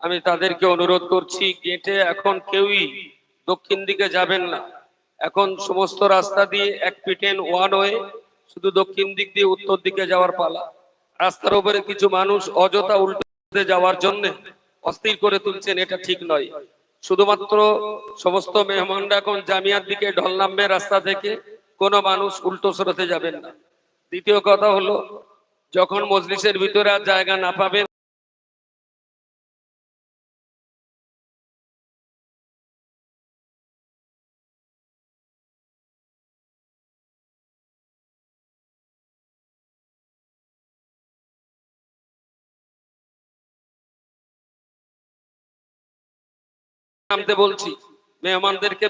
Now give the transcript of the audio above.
আমি তাদেরকে অনুরোধ করছি, গেটে এখন কেউই দক্ষিণ দিকে যাবেন না। এখন সমস্ত রাস্তা দিয়ে এক পিটেন ওয়ান ওয়ে শুধু দক্ষিণ দিক দিয়ে উত্তর দিকে যাওয়ার পালা। রাস্তার উপরে কিছু মানুষ অযথা উল্টে যাওয়ার জন্য অস্থির করে তুলছেন, এটা ঠিক নয়। শুধুমাত্র সমস্ত মেহমানরা এখন জামিয়ার দিকে ঢল নামবে রাস্তা থেকে, কোনো মানুষ উল্টো স্রোতে যাবেন না। দ্বিতীয় কথা হলো, যখন মজলিসের ভিতরে আর জায়গা না পাবেন নামতে বলছি। মেহমানদেরকে